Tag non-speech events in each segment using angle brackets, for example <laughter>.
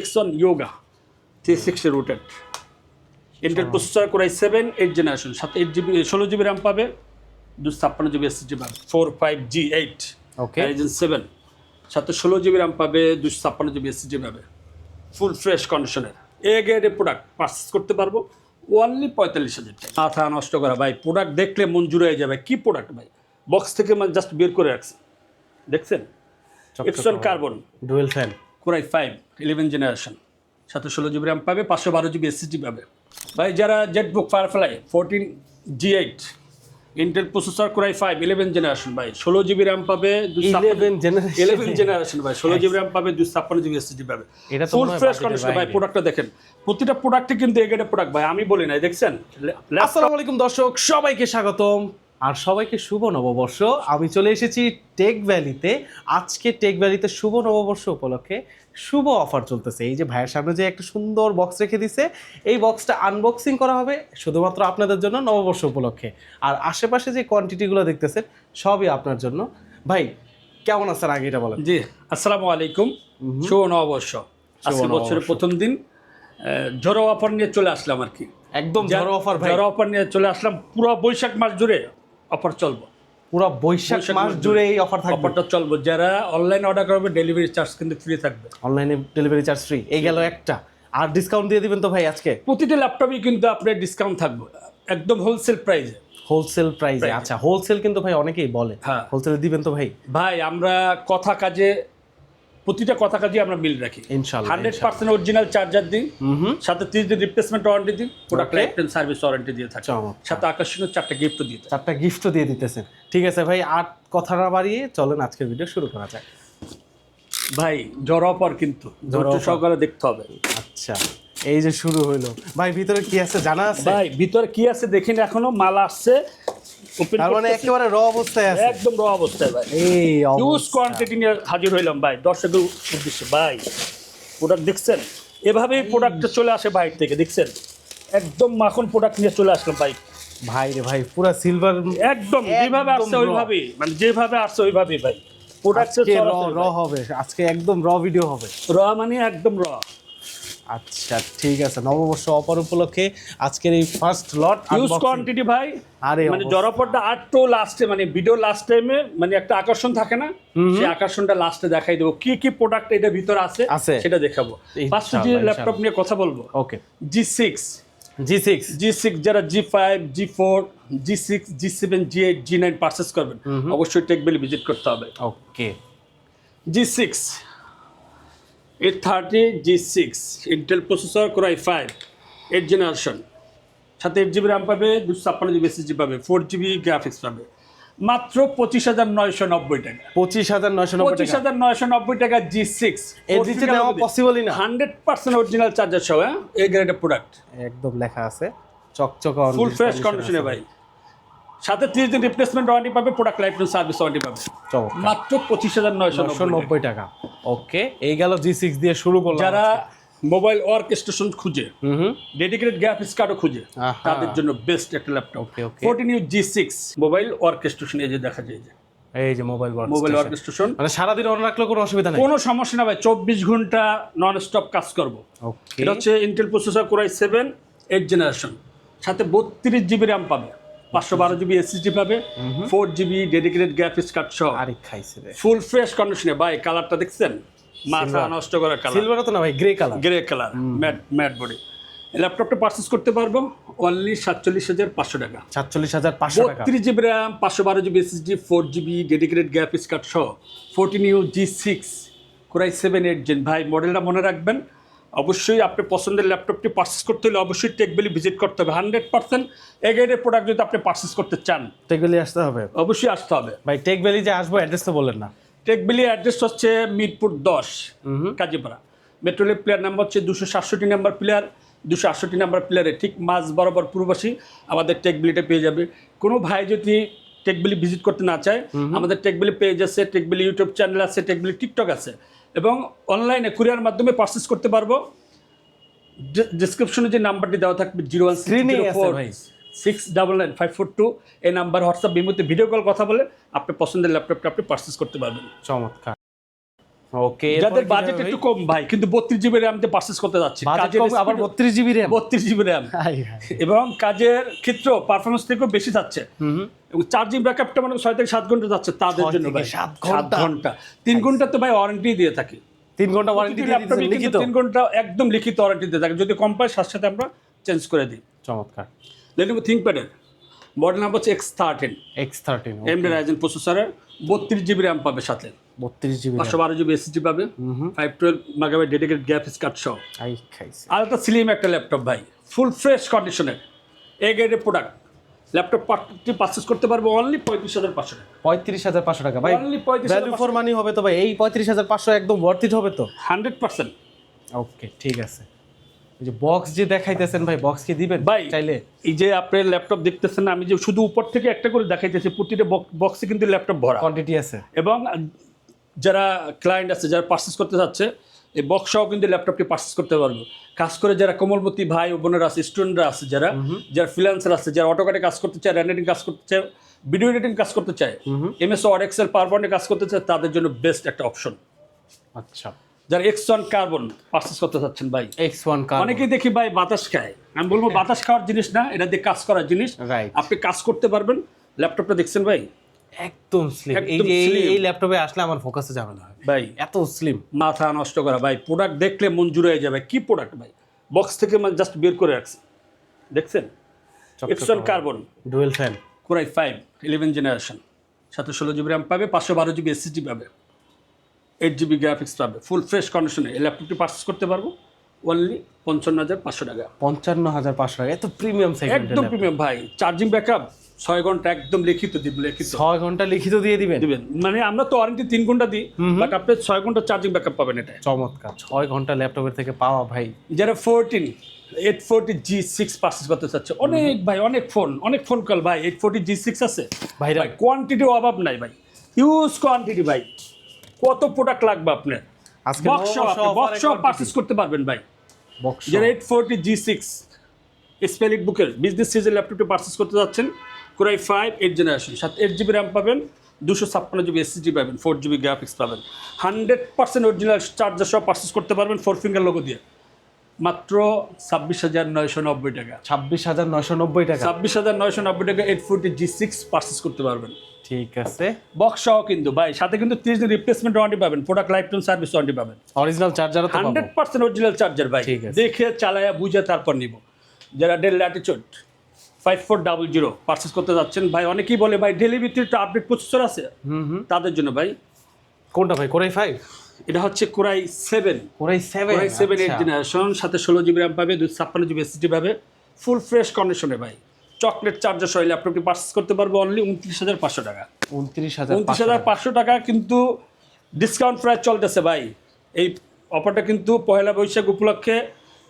Exon Yoga three sixty rooted Intel processor core seven eight generation সাথে eight GB ষোলো GB RAM পাবে দুশো ছাপ্পান্ন জিবি এসএসডি পাবে four five G eight okay seven সাথে ষোলো জিবি র্যাম পাবে দুশো ছাপ্পান্ন জিবি এসএসডি পাবে। ফুল ফ্রেশ কন্ডিশনের এ গ্রেডের প্রোডাক্ট পারচেস করতে পারব। ওনলি পঁয়তাল্লিশ হাজার টাকা। মাথা নষ্ট করা ভাই। প্রোডাক্ট দেখলে মঞ্জুর হয়ে যাবে। কি প্রোডাক্ট ভাই? বক্স থেকে মানে জাস্ট বের করে রাখছে। দেখছেন? Exon carbon dual fan core i five eleven generation সাথে ষোলো জিবি র্যাম পাবে পাঁচশো বারো জিবি এসএসডি পাবে। ভাই যারা ZBook Firefly fourteen G eight Intel processor core i five eleven generation ভাই ষোলো জিবি র্যাম পাবে ইলেভেন জেনারেশন ভাই ষোলো জিবি র্যাম পাবে দুশো ছাপ্পান্ন জিবি এসএসডি পাবে। এটা ফুল ফ্রেশ কন্ডিশন ভাই। প্রোডাক্টটা দেখেন। প্রতিটা প্রোডাক্টে কিন্তু এগেটে প্রোডাক্ট ভাই আমি বলি নাই দেখছেন? আসসালামু আলাইকুম দর্শক সবাইকে স্বাগতম। আর সবাইকে শুভ নববর্ষ। আমি চলে এসেছি টেক ভ্যালিতে আজকে টেক ভ্যালিতে শুভ নববর্ষ উপলক্ষে শুভ অফার চলতেছে। এই যে ভাইয়ের সামনে যে একটা সুন্দর বক্স রেখে দিছে এই বক্সটা আনবক্সিং করা হবে শুধুমাত্র আপনাদের জন্য নববর্ষ উপলক্ষে। আর আশেপাশে যে কোয়ান্টিটিগুলো দেখতেছেন সবই আপনার জন্য। ভাই কেমন আছেন আগে এটা বলেন? জি আসসালামু আলাইকুম। শুভ নববর্ষ। আজকে বছরের প্রথম দিন। ঝড়ো অফার নিয়ে চলে আসলাম আর কি। একদম ঝড়ো অফার ভাই। ঝড়ো অফার নিয়ে চলে আসলাম পুরো বৈশাখ মাস জুড়ে। অফার চলবো। পুরো বৈশাখ মাস জুড়ে এই অফার থাকবে। অফারটা চলবো। যারা অনলাইন অর্ডার করবে ডেলিভারি চার্জ কিন্তু ফ্রি থাকবে। অনলাইনে ডেলিভারি চার্জ ফ্রি এই গেল একটা। আর ডিসকাউন্ট দিয়ে দিবেন তো ভাই আজকে? প্রতিটা ল্যাপটপই কিন্তু আপনার ডিসকাউন্ট থাকবে। একদম হোলসেল প্রাইসে হোলসেল প্রাইসে আচ্ছা হোলসেল কিন্তু ভাই অনেকেই বলে। হ্যাঁ। হোলসেলে দিবেন তো ভাই? ভাই আমরা কথা কাজে প্রতিটা কথা কাজে আমরা মিল রাখি। হান্ড্রেড পার্সেন্ট অরিজিনাল চার্জার দিই সাথে তিরিশ দিন রিপ্লেসমেন্ট ওয়ারেন্টি দিই product. Life time service warranty দিয়ে থাকি। সাথে আকর্ষণীয় চারটা গিফট দিয়ে চারটা গিফটও দিয়ে দিতেছেন। ঠিক আছে ভাই আর কথা না বাড়িয়ে চলেন আজকের ভিডিও শুরু করা যাক। ভাই জ্বর অপর কিন্তু ধৈর্য সহকারে দেখতে হবে। আচ্ছা। এই যে শুরু হইল। ভাই ভিতরে কি আছে? জানা আছে? ভাই ভিতরে কি আছে দেখিনি এখনও মাল আসছে। তার মানে একেবারে র অবস্থায় আছে। একদম র অবস্থায় ভাই। এই হিউজ কোয়ান্টিটি নিয়ে হাজির হইলাম ভাই দর্শকের উদ্দেশ্যে। ভাই প্রোডাক্ট দেখছেন? এভাবেই প্রোডাক্টটা চলে আসে বাইরে থেকে দেখছেন? একদম মাখন প্রোডাক্ট নিয়ে চলে আসলাম ভাই। ভাই রে ভাই পুরা সিলভার একদম যেভাবে আসছে raw। ওইভাবেই মানে যেভাবে আসছে ওইভাবেই ভাই। প্রোডাক্ট র হবে আজকে একদম র ভিডিও হবে। র মানে একদম র আচ্ছা ঠিক আছে। নববর্ষ অপর উপলক্ষে আজকের এই ফার্স্ট লট হিউজ কোয়ান্টিটি ভাই। আরে মানে। জরাপটটা আর তো লাস্টে মানে ভিডিও লাস্ট টাইমে মানে একটা আকর্ষণ থাকে না? সেই আকর্ষণটা লাস্টে দেখাই দেবো। কি কি প্রোডাক্ট এটার ভিতরে আছে আছে। সেটা দেখাবো। ফার্স্ট যে ল্যাপটপ নিয়ে কথা বলব। Okay G six G six G six যারা G five G four G six G seven G eight G nine purchase করবেন অবশ্যই টেকবেলি ভিজিট করতে হবে। Okay G six eight thirty G six Intel processor core i five eight generation সাথে eight GB RAM পাবে দুশো ছাপ্পান্ন GB SSD পাবে ফোর জিবি গ্রাফিক্স পাবে। মাত্র পঁচিশ হাজার নয়শো নব্বই টাকা। পঁচিশ হাজার নয়শো নব্বই পঁচিশ হাজার নয়শো নব্বই টাকা জি সিক্স পসিবলই না। হান্ড্রেড পার্সেন্ট অরিজিনাল চার্জার সহ হ্যাঁ? এই গ্রেডের প্রোডাক্ট একদম লেখা আছে। চকচকা ফুল ফ্রেশ কন্ডিশনে ভাই। সাথে ত্রিশ দিন রিপ্লেসমেন্ট ওয়ারেন্টি পাবে product life time service warranty পাবে মাত্র পঁচিশ হাজার নয়শো নব্বই টাকা। ওকে এই গেল জি সিক্স দিয়ে শুরু করল যারা মোবাইল ওয়ার্ক স্টেশন খুঁজে ডেডিকেটেড গ্রাফিক্স কার্ডও খুঁজে তাদের জন্য বেস্ট একটা laptop. Fourteen U G six mobile workstation এই যে দেখা যায় যে। এই যে মোবাইল ওয়ার্ক মোবাইল অর্কেস্ট্রেশন মানে সারাদিন অন রাখলেও কোনো অসুবিধা নেই? কোনো সমস্যা না ভাই চব্বিশ ঘণ্টা নন স্টপ কাজ করব। এটা হচ্ছে Intel processor core i seven eight generation সাথে বত্রিশ জিবি র্যাম পাবে। পাঁচশো বারো জিবি এসএসডি পাবে four GB dedicated graphics card সহ। ফুল ফ্রেশ কন্ডিশনে ভাই কালারটা দেখছেন? মাথা নষ্ট করা কালার সিলভার তো না ভাই grey colour grey colour matte matte body ল্যাপটপটা পারচেস করতে পারব অনলি সাতচল্লিশ হাজার পাঁচশো টাকা। সাতচল্লিশ হাজার পাঁচশো বত্রিশ জিবি র্যাম পাঁচশো বারো GB SSD four GB dedicated graphics card সহ। Fourteen U G six core i seven eight gen ভাই মডেলটা মনে রাখবেন অবশ্যই আপনি পছন্দের ল্যাপটপটি পারচেস করতে হলে অবশ্যই টেকবেলি ভিজিট করতে হবে। হান্ড্রেড পার্সেন্ট এগেডের প্রোডাক্ট যদি আপনি পারচেস করতে চান টেকবেলি আসতে হবে। অবশ্যই আসতে হবে। ভাই টেকবেলি যে আসব অ্যাড্রেস তো বললেন না। টেকবিলি অ্যাড্রেস হচ্ছে মিরপুর দশ কাজীপাড়া। মেট্রোলের প্লেয়ার নাম্বার হচ্ছে দুশো সাতষট্টি নাম্বার প্লেয়ার দুশো আটষট্টি নাম্বার প্লেয়ারে ঠিক মাঝ বরাবর পূর্ববাসী আমাদের টেকবিলিটা পেয়ে যাবে। কোনো ভাই যদি টেকবিলি ভিজিট করতে না চায় আমাদের টেকবিলি পেজ আছে টেকবিলি ইউটিউব চ্যানেল আছে টেকবিলি টিকটক আছে। এবং অনলাইনে কুরিয়ার মাধ্যমে পারচেস করতে পারব। ডিসক্রিপশনে যে নাম্বারটি দেওয়া থাকবে zero one six double nine five four two এই নাম্বার হোয়াটসঅ্যাপ বিমুতে ভিডিও কল কথা বলে আপনি পছন্দের ল্যাপটপটা আপনি পারচেস করতে পারবেন। চমৎকার। ওকে যাদের বাজেট একটু কম ভাই কিন্তু বত্রিশ জিবি র্যাম দিয়ে পারচেস করতে যাচ্ছে। আবার বত্রিশ জিবি র্যাম বত্রিশ জিবি র্যাম <laughs> এবং কাজের ক্ষেত্রেও পারফরমেন্স থেকেও বেশি যাচ্ছে। এবং চার্জিং ব্যাকআপটা মানে ছয় থেকে সাত ঘণ্টা যাচ্ছে তাদের জন্য ভাই। সাত ঘণ্টা। তিন ঘণ্টা তো ভাই ওয়ারেন্টি দিয়ে থাকি। তিন ঘণ্টা ওয়ারেন্টি দিয়ে লিখিত? তিন ঘণ্টা একদম লিখিত ওয়ারেন্টি দিয়ে থাকে। যদি কম পায় সাথে সাথে আমরা চেঞ্জ করে দিই। চমৎকার। লেনোভো থিঙ্কপ্যাডের মডেল নাম্বার হচ্ছে X thirteen X thirteen AMD Ryzen প্রসেসরের বত্রিশ জিবি র্যাম পাবে সাথে। বত্রিশ জিবি পাঁচশো বারো জিবি এসএসডি পাবে। Five twelve megabyte dedicated graphics card সহ। আর একটা স্লিম একটা ল্যাপটপ ভাই। ফুল ফ্রেশ কন্ডিশনের এ গ্রেডের প্রোডাক্ট ল্যাপটপ পার্টি পারচেস করতে পারব অনলি পঁয়ত্রিশ হাজার পাঁচশো টাকা। পঁয়ত্রিশ হাজার পাঁচশো টাকা। ভাই Only 35,500 ভ্যালু ফর মানি হবে তো ভাই। এই পঁয়ত্রিশ হাজার পাঁচশো একদম ওয়ার্থ ইট হবে তো? হান্ড্রেড পার্সেন্ট ওকে ঠিক আছে। এই যে বক্স যে দেখাইতেছেন ভাই বক্স কি দিবেন ভাই চাইলে? এই যে আপনার ল্যাপটপ দেখতেছেন আমি যে শুধু উপর থেকে একটা করে দেখাইতেছি প্রতিটা বক্সে কিন্তু ল্যাপটপ ভরা। কোয়ান্টিটি আছে। এবং যারা ক্লায়েন্ট আছে যারা পার্চেস করতে চাচ্ছে এই বক্স কিন্তু ল্যাপটপটি পার্সেস করতে পারব। কাজ করে যারা কোমলমতি ভাই ও বোনেরা আছে স্টুডেন্টরা আছে যারা যারা ফ্রিল্যান্সার আছে যারা অটোকাটে কাজ করতে চায় র্যান্ডেটিং কাজ করতে চায় ভিডিও এডিটিং কাজ করতে চায় এমএস ওয়ার্ড এক্সেল পাওয়ার পয়েন্টে কাজ করতে চায় তাদের জন্য বেস্ট একটা অপশন আচ্ছা। যারা এক্স ওয়ান কার্বন পার্চেস করতে চাচ্ছেন ভাই। এক্স ওয়ান কার্বন অনেকেই দেখি ভাই বাতাস খায়। আমি বলব বাতাস খাওয়ার জিনিস না এটা দিয়ে কাজ করার জিনিস. আপনি কাজ করতে পারবেন। ল্যাপটপটা দেখছেন ভাই? একদম স্লিম এই যে এই- ল্যাপটপে আসলে আমার ফোকাসে যাবে না ভাই। এত স্লিম মাথা নষ্ট করা। ভাই প্রোডাক্ট দেখলে মন জুড়ে হয়ে যাবে। কি প্রোডাক্ট ভাই? বক্স থেকে মানে জাস্ট বের করে রাখছে। দেখছেন? Exon carbon dual fan core i five eleven generation সাথে ষোলো জিবি র্যাম পাবে পাঁচশো বারো জিবি এসএসডি পাবে। এইট জিবি গ্রাফিক্স পাবে। ফুল ফ্রেশ কন্ডিশনে এই ল্যাপটপটি পারচেস করতে পারব? অনলি পঞ্চান্ন হাজার পাঁচশো টাকা। পঞ্চান্ন হাজার পাঁচশো টাকা এত প্রিমিয়াম একদম প্রিমিয়াম ভাই। চার্জিং ব্যাকআপ ছয় ঘণ্টা একদম লিখিত দিব লিখিত। ছয় ঘণ্টা লিখিত দিয়ে দিবেন? দিবেন। মানে আমরা তো ওয়ারেন্টি তিন ঘণ্টা দিই বাট আপনি ছয় ঘণ্টা চার্জিং ব্যাকআপ পাবেন এটা চমৎকার ছয় ঘণ্টা ল্যাপটপের থেকে পাওয়া ভাই। যারা fourteen eight forty G six purchase করতে চাচ্ছে অনেক ভাই অনেক ফোন অনেক ফোন কল ভাই এইট ফোরটি জি সিক্স আছে। ভাইরা ভাই কোয়ান্টিটির অভাব নাই ভাই। হিউজ কোয়ান্টিটি ভাই। কত প্রোডাক্ট লাগবে আপনার? আজকে বক্স পার্চেস করতে পারবেন ভাই। যারা eight forty G six split বুকের বিজনেস সিজন ল্যাপটপটি পার্চেস করতে যাচ্ছেন। Core i five eight generation সাথে এইট জিবি র্যাম পাবেন দুশো ছাপ্পান্ন জিবি এসএসডি পাবেন ফোর জিবি গ্রাফিক্স পাবেন। হান্ড্রেড পার্সেন্ট অরিজিনাল চার্জার সহ পার্চেস করতে পারবেন ফোর ফিঙ্গার লোগো দিয়ে। মাত্র ছাব্বিশ হাজার নয়শো নব্বই টাকা। ছাব্বিশ হাজার নয়শো নব্বই টাকা। ছাব্বিশ হাজার নয়শো নব্বই টাকা eight forty G six purchase করতে পারবেন। ঠিক আছে। বক্স সহ কিন্তু ভাই সাথে কিন্তু তিরিশ দিন রিপ্লেসমেন্ট ওয়ারেন্টি পাবেন product life time service warranty পাবেন অরিজিনাল চার্জারও তো পাবো। হান্ড্রেড পার্সেন্ট অরিজিনাল চার্জার ভাই। ঠিক আছে। দেখে চালায়া বুঝে তারপর নিব। যারা Dell Latitude five four double zero purchase করতে যাচ্ছেন ভাই অনেকেই বলে ভাই ডেলিভারিতে একটা আপডেট প্রসেসর আছে? হুম হুম। তাদের জন্য ভাই। কোনটা ভাই? কোরাই ফাইভ এটা হচ্ছে core i seven core i seven core i seven eight generation সাথে ষোলো জিবি র্যাম পাবে দুই ছাপ্পান্ন জিবি এসএসডি পাবে। ফুল ফ্রেশ কন্ডিশনে ভাই। চকলেট চার্জার সহ ল্যাপটপটি পার্চেস করতে পারব অনলি উনত্রিশ হাজার পাঁচশো টাকা। উনত্রিশ হাজার উনত্রিশ হাজার পাঁচশো টাকা কিন্তু ডিসকাউন্ট প্রায় চলতেছে ভাই। এই অফারটা কিন্তু পয়লা বৈশাখ উপলক্ষে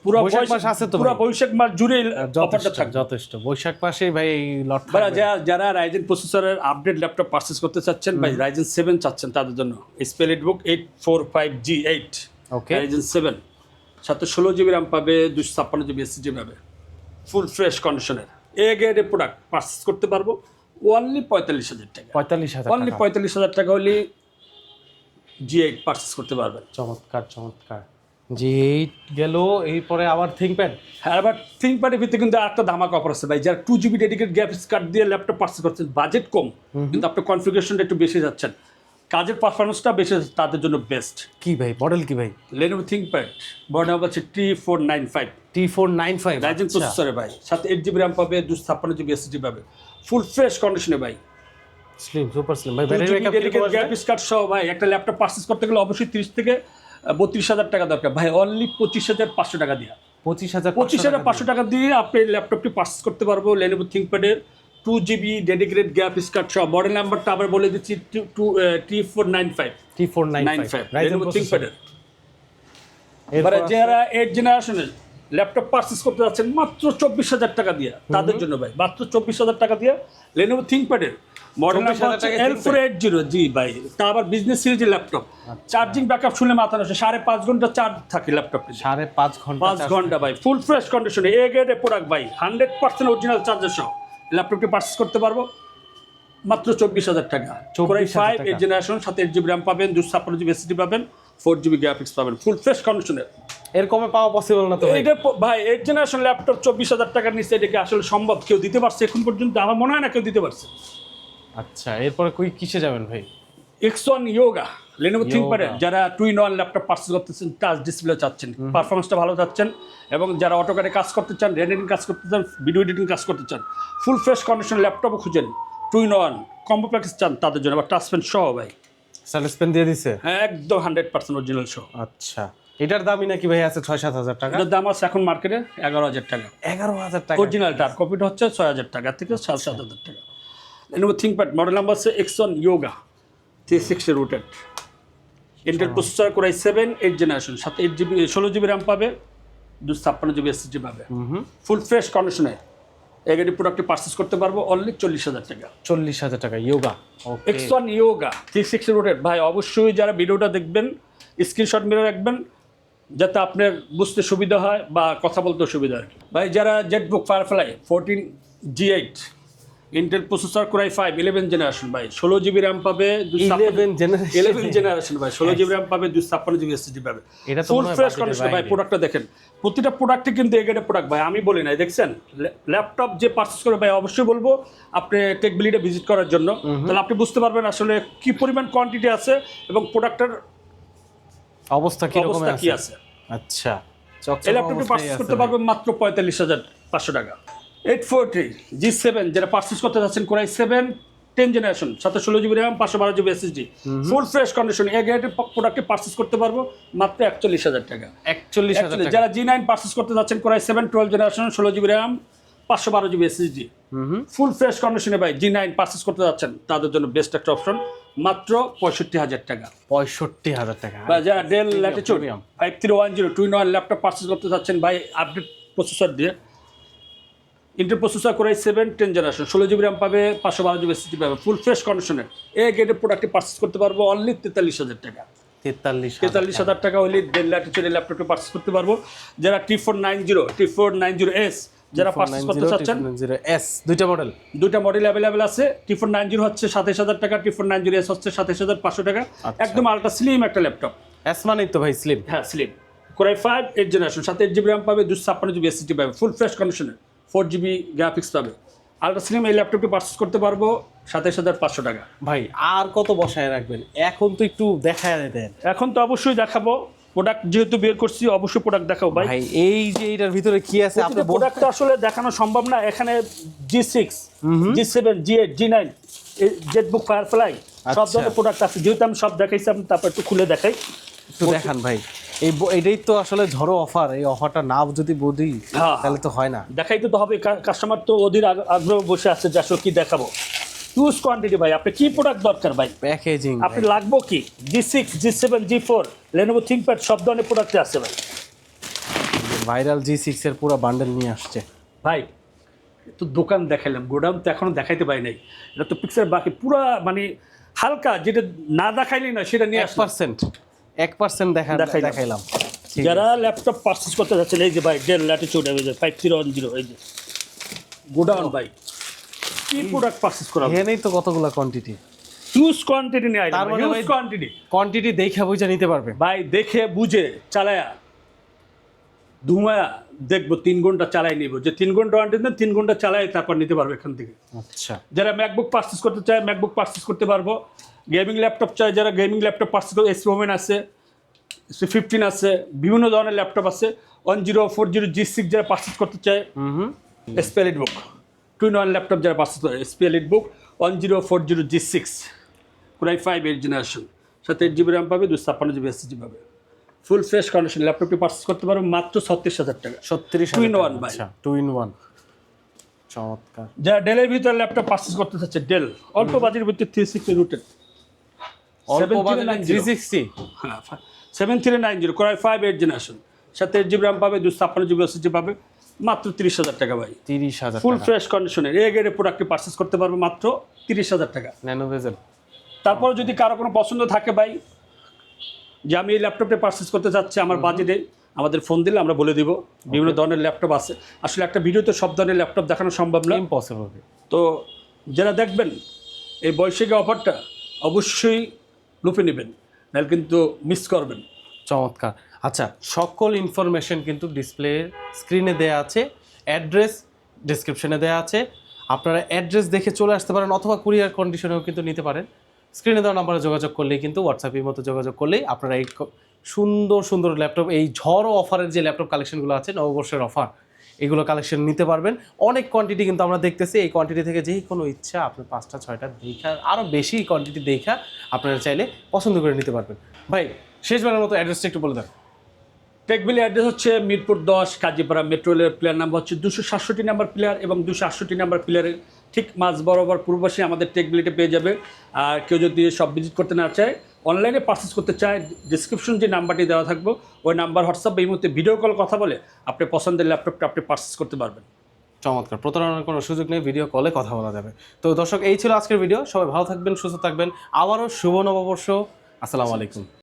পুরো বৈশাখ মাস আছে তো পুরো বৈশাখ মাস জুড়ে অফারটা যথেষ্ট থাকবে। যথেষ্ট। বৈশাখ মাসে ভাই লট যারা যারা- যারা রাইজেন প্রসেসরের আপডেট ল্যাপটপ করতে চাচ্ছেন ভাই রাইজেন সেভেন চাচ্ছেন তাদের জন্য। স্পেলিট বুক ওকে রাইজেন সাথে ষোলো জিবি র্যাম পাবে দুশো ছাপ্পান্ন জিবি এসএসডি পাবে। ফুল ফ্রেশ কন্ডিশনের এ গ্রেডের প্রোডাক্ট পারচেস করতে পারব অনলি পঁয়তাল্লিশ হাজার টাকা। পঁয়তাল্লিশ হাজার অনলি পঁয়তাল্লিশ হাজার টাকা হলে জি এইট পারচেস করতে পারবেন। চমৎকার চমৎকার। যে এই গেল এরপরে আবার থিঙ্কপ্যাড হ্যাঁ এবার থিঙ্ক প্যাডের ভিতরে কিন্তু আরেকটা ধামাকা অফার আছে ভাই। যারা two GB dedicate graphics card দিয়ে ল্যাপটপ পারচেস করছেন বাজেট কম কিন্তু আপনার কনফিগারেশনটা একটু বেশি যাচ্ছেন। কাজের পারফরমেন্সটা বেশি তাদের জন্য বেস্ট কি ভাই? মডেল কি ভাই? লেনোভো থিঙ্ক প্যাড বড় নাম হচ্ছে T four nine five T four nine five Ryzen প্রসেসরে ভাই সাথে এইট জিবি র্যাম পাবে দুশো ছাপ্পান্ন জিবি এসএসডি পাবে। ফুল ফ্রেশ কন্ডিশনে ভাই। স্লিম সুপার স্লিম ভাই গ্রাফিক্স কার্ড সহ ভাই একটা ল্যাপটপ পারচেস করতে গেলে অবশ্যই তিরিশ থেকে বত্রিশ হাজার টাকা দরকার। ভাই অনলি পঁচিশ হাজার পাঁচশো টাকা দিয়া। পঁচিশ হাজার পঁচিশ হাজার পাঁচশো টাকা দিয়ে আপনি ল্যাপটপটি পারচেস করতে পারব Lenovo থিঙ্কপ্যাডের two GB dedicated graphics card সহ মডেল নাম্বারটা আবার বলে দিচ্ছি two T four nine five T four nine five এবারে যারা এইট জেনারেশনের ল্যাপটপ পারচেস করতে যাচ্ছেন মাত্র চব্বিশ হাজার টাকা দিয়ে। তাদের জন্য ভাই মাত্র চব্বিশ হাজার টাকা দিয়ে লেনোভো থিঙ্কপ্যাডের মডেল 24,000 নাম্বার হচ্ছে টাকায় L four eight zero G ভাই তা আবার বিজনেস সিরিজের ল্যাপটপ চার্জিং ব্যাকআপ শুনে মাথা নষ্ট সাড়ে পাঁচ ঘণ্টা চার্জ থাকে ল্যাপটপে সাড়ে পাঁচ ঘণ্টা পাঁচ ঘণ্টা ভাই ফুল ফ্রেশ কন্ডিশনে এ গ্রেডের প্রোডাক্ট ভাই হান্ড্রেড পার্সেন্ট অরিজিনাল চার্জার সহ। ল্যাপটপটি পারচেস করতে পারব। মাত্র চব্বিশ হাজার টাকা। 24,000 ফাইভ। এইট জেনারেশন সাথে এইট জিবি র্যাম পাবেন দুশো ছাপ্পান্ন জিবি এসএসডি পাবেন ফোর জিবি গ্রাফিক্স পাবেন ফুল ফ্রেশ কন্ডিশনের এর। কমে পাওয়া পসিবল না তো এটা ভাই এইট জেনারেশন ল্যাপটপ চব্বিশ হাজার টাকার নিচে এটাকে আসলে সম্ভব কেউ দিতে পারছে? এখন পর্যন্ত আমার মনে হয় না কেউ দিতে পারছে। আচ্ছা এরপরে কই কিসে যাবেন ভাই? এক্স ওয়ান ইয়োগা লেনোভো থিঙ্কপ্যাডের Yoga। যারা টুইন ওয়ান ল্যাপটপ পার্চেস করতেছেন টাচ ডিসপ্লে চাচ্ছেন পারফরমেন্সটা ভালো চাচ্ছেন এবং যারা অটোকারে কাজ করতে চান রেন্ডিং কাজ করতে চান ভিডিও এডিটিং কাজ করতে চান ফুল ফ্রেশ কন্ডিশন ল্যাপটপও খুঁজেন টুইন ওয়ান কম্বো প্যাকেজ চান তাদের জন্য বা টাচ পেন সহ ভাই। সার্ভিস পেন দিয়ে দিছে? হ্যাঁ একদম হান্ড্রেড পার্সেন্ট অরিজিনাল সহ। আচ্ছা এটার দামই নাকি ভাই আছে ছয় সাত হাজার টাকা? এটার দাম আছে এখন মার্কেটে এগারো হাজার টাকা। এগারো হাজার টাকা। অরিজিনালটা আর কপিটা হচ্ছে ছয় হাজার টাকা থেকে সাত সাত হাজার টাকা। লেনোভো থিঙ্কপ্যাড মডেল নাম্বার হচ্ছে X one Yoga three sixty rooted Intel processor করে সেভেন এইট জেনারেশন সাথে এইট জিবি ষোলো জিবি র্যাম পাবে দু ছাপ্পান্ন জিবি এসএসডি পাবে। ফুল ফ্রেশ কন্ডিশনে এগারটি প্রোডাক্টটি পারচেস করতে পারব অনলি চল্লিশ হাজার টাকা। চল্লিশ হাজার টাকা Yoga X one Yoga three sixty rooted ভাই অবশ্যই যারা ভিডিওটা দেখবেন স্ক্রিনশট মেরে রাখবেন যাতে আপনার বুঝতে সুবিধা হয় বা কথা বলতে সুবিধা হয়। ভাই যারা Z ZBook Firefly fourteen G eight Intel processor core i five eleven generation ভাই। ষোলো জিবি র্যাম পাবে ইলেভেন জেনারেশন ভাই। ষোলো জিবি র্যাম পাবে দুই ছাপ্পান্ন জিবি এসএসডি পাবে। এটা তো ফুল ফ্রেশ কন্ডিশন ভাই। প্রোডাক্টটা দেখেন। প্রতিটা প্রোডাক্টে কিন্তু এগেটে প্রোডাক্ট ভাই। আমি বলি নাই দেখছেন? ল্যাপটপ যে পারচেস করে ভাই অবশ্যই বলব আপনি টেকবিলিটা ভিজিট করার জন্য। তাহলে আপনি বুঝতে পারবেন আসলে কি পরিমাণ কোয়ান্টিটি আছে এবং প্রোডাক্টের অবস্থা কি রকম অবস্থা কি আছে? আচ্ছা। এই ল্যাপটপটি পারচেস করতে পারবেন মাত্র পঁয়তাল্লিশ হাজার পাঁচশো টাকা। Eight four three G seven যেটা পারচেস করতে যাচ্ছেন কোরাই সেভেন টেন জেনারেশন সাথে ষোলো জিবি র্যাম পাঁচশো বারো GB SSD full fresh condition এই গ্রেডের প্রোডাক্টটি পারচেস করতে পারব মাত্র একচল্লিশ হাজার টাকা। একচল্লিশ হাজার যারা জি নাইন পারচেস করতে যাচ্ছেন core i seven twelve generation ষোলো জিবি র্যাম পাঁচশো বারো জিবি এসএসডি ফুল ফ্রেশ কন্ডিশনে ভাই জি নাইন পারচেস করতে যাচ্ছেন তাদের জন্য বেস্ট একটা অপশন মাত্র পঁয়ষট্টি হাজার টাকা। পঁয়ষট্টি হাজার টাকা। বা যারা Dell premium। Five three one zero two one laptop purchase করতে চাচ্ছেন ভাই আপডেট প্রসেসর দিয়ে ইন্টার প্রসেসর করে সেভেন টেন জেনারেশন ষোলো জিবি র্যাম পাবে পাঁচশো বারো জিবি এসএসডি পাবে ফুল ফ্রেশ কন্ডিশনের এই গেটের প্রোডাক্টটি পারচেস করতে পারব অনলি তেতাল্লিশ হাজার টাকা। তেতাল্লিশ তেতাল্লিশ হাজার টাকা হলে ডেল ল্যাটিচিউড ল্যাপটপটি পারচেস করতে পারব। যারা T four nine zero T four nine zero S যারা পারচেস করতে চাচ্ছেন এস দুইটা মডেল দুইটা মডেল অ্যাভেলেবেল আছে। টি ফোর নাইন জিরো হচ্ছে সাতাইশ হাজার টাকা T four nine zero S হচ্ছে সাতাইশ হাজার পাঁচশো টাকা। একদম আলট্রা স্লিম একটা ল্যাপটপ এস মানেই তো ভাই স্লিম হ্যাঁ slim core i five eight generation সাথে এইট জিবি র্যাম পাবে দুশো ছাপ্পান্ন জিবি এসএসডি পাবে ফুল ফ্রেশ কন্ডিশনের ফোর জিবি গ্রাফিক্স পাবে। আলট্রা স্লিম এই ল্যাপটপটি পারচেস করতে পারব সাতাইশ হাজার পাঁচশো টাকা। ভাই আর কত বসায় রাখবেন? এখন তো একটু দেখায় দেন। এখন তো অবশ্যই দেখাবো। প্রোডাক্ট যেহেতু বের করছি অবশ্যই প্রোডাক্ট দেখাবো ভাই। এই যে এটার ভিতরে কি আছে? আপনি বল- প্রোডাক্ট আসলে দেখানো সম্ভব না। এখানে G six G seven G eight G nine ZBook Firefly সব আচ্ছা। ধরনের প্রোডাক্ট আছে। যেহেতু আমি সব দেখাইছি আমি তারপর একটু খুলে দেখাই। একটু দেখান ভাই। এই এটাই তো আসলে ঝড়ো অফার। এই অফারটা না যদি বুঝি হ্যাঁ। তাহলে তো হয় না। দেখাইতে তো হবে কাস্টমার তো ওদের আগ- আগ্রহ বসে আছে যে আসলে কি দেখাবো। হিউজ কোয়ান্টিটি ভাই আপনি কি প্রোডাক্ট দরকার ভাই? প্যাকেজিং আপনি লাগবো কি? G six G seven G four Lenovo ThinkPad সব ধরনের প্রোডাক্টে আছে ভাই। ভাইরাল জি সিক্স এর পুরো বান্ডেল নিয়ে আসছে। ভাই তো দোকান দেখাইলাম গোডাউন তো এখনও দেখাইতে পারি নাই। এটা তো পিকচার বাকি পুরা মানে হালকা যেটা না দেখাইলেই না সেটা নিয়ে এক পার্সেন্ট এক পার্সেন্ট দেখা দেখাইলাম। যারা ল্যাপটপ পারচেস করতে যাচ্ছেন এই যে ভাই Dell Latitude five three one zero এই যে। গোডাউন ভাই। কি প্রোডাক্ট পারচেস করা এখানেই তো কতগুলো কোয়ান্টিটি হিউজ কোয়ান্টিটি নিয়ে মানে হিউজ কোয়ান্টিটি কোয়ান্টিটি দেখা বুঝে নিতে পারবে। ভাই দেখে বুঝে চালায়া। ধুমায়া দেখব তিন ঘণ্টা চালাই নিব। যে তিন ঘণ্টা ওয়ারেন্টি দেন তিন ঘণ্টা চালাই তারপর নিতে পারবে এখান থেকে। আচ্ছা। যারা ম্যাকবুক পারচেস করতে চায় ম্যাকবুক পারচেস করতে পারব। গেমিং ল্যাপটপ চায় যারা গেমিং ল্যাপটপ পারচেস করে এসি ওমেন আছে এসি ফিফটিন আছে বিভিন্ন ধরনের ল্যাপটপ আছে one zero four zero G six যারা পারচেস করতে চায় হুম split book two in one laptop যারা পার্সেস করে split book one zero four zero G six core i five eight generation সাথে এইট জিবি র্যাম পাবে দুশো ছাপ্পান্ন জিবি এসএসডি পাবে। ফুল ফ্রেশ কন্ডিশন ল্যাপটপটি পারচেস করতে পারবে মাত্র ছত্রিশ হাজার টাকা। ছত্রিশ টু ইন ওয়ান। আচ্ছা টু ইন ওয়ান চমৎকার। যারা ডেলের ভিতরে ল্যাপটপ পারচেস করতে চাচ্ছে ডেল অল্প বাজেটের ভিতরে থ্রি সিক্সটি রুটেড অল্প 7390 বাজেটে থ্রি সিক্সটি হ্যাঁ seven three nine zero five eight generation সাথে এইট জিবি র্যাম পাবে দুশো ছাপ্পান্ন জিবি পাবে। মাত্র তিরিশ হাজার টাকা ভাই। তিরিশ হাজার ফুল ফ্রেশ কন্ডিশনের এই গেটের প্রোডাক্টটি পারচেস করতে পারবে মাত্র তিরিশ হাজার টাকা। তারপর যদি কারও কোনো পছন্দ থাকে ভাই যে আমি এই ল্যাপটপটা পারচেস করতে চাচ্ছি আমার বাজেটে আমাদের ফোন দিলে আমরা বলে দিব। বিভিন্ন ধরনের ল্যাপটপ আছে। আসলে একটা ভিডিওতে সব ধরনের ল্যাপটপ দেখানো সম্ভব না। ইম্পসিবল তো যারা দেখবেন এই বৈশাখী অফারটা অবশ্যই লুপে নেবেন, নাহলে কিন্তু মিস করবেন। চমৎকার। আচ্ছা সকল ইনফরমেশন কিন্তু ডিসপ্লে স্ক্রিনে দেয়া আছে অ্যাড্রেস ডেসক্রিপশনে দেয়া আছে। আপনারা অ্যাড্রেস দেখে চলে আসতে পারেন অথবা কুরিয়ার কন্ডিশনেও কিন্তু নিতে পারেন। স্ক্রিনে দেওয়া নাম্বারে যোগাযোগ করলেই কিন্তু হোয়াটসঅ্যাপের মতো যোগাযোগ করলেই আপনারা এই সুন্দর সুন্দর ল্যাপটপ এই ঝড় অফারের যে ল্যাপটপ কালেকশনগুলো আছে, নববর্ষের অফার এগুলো কালেকশন নিতে পারবেন। অনেক কোয়ান্টিটি কিন্তু আমরা দেখতেছি, এই কোয়ান্টিটি থেকে যেই কোনো ইচ্ছা আপনি পাঁচটা, ছয়টা দেখা আরও বেশি কোয়ান্টিটি দেখা আপনারা চাইলে পছন্দ করে নিতে পারবেন। ভাই, শেষবারের মতো অ্যাড্রেসটা একটু বলে দেন। টেকবিলি অ্যাড্রেস হচ্ছে মিরপুর দশ, কাজীপাড়া মেট্রো রেলের প্লেয়ার নাম্বার হচ্ছে দুশো সাতষট্টি নাম্বার প্লেয়ার এবং দুশো আটষট্টি নাম্বার প্লেয়ারের ঠিক মাঝ বরাবর পূর্বশে আমাদের টেকবিলিতে পেয়ে যাবে। আর কেউ যদি সব ভিজিট করতে না চায় অনলাইনে পারচেস করতে চায় ডিসক্রিপশন যে নাম্বারটি দেওয়া থাকব, ওই নাম্বার হোয়াটসঅ্যাপ এই মুহূর্তে ভিডিও কল কথা বলে আপনি পছন্দের ল্যাপটপটা আপনি পারচেস করতে পারবেন। চমৎকার। প্রতারণার কোনো সুযোগ নেই ভিডিও কলে কথা বলা যাবে। তো দর্শক, এই ছিল আজকের ভিডিও সবাই ভালো থাকবেন, সুস্থ থাকবেন। আবারও শুভ নববর্ষ। আসসালামু আলাইকুম।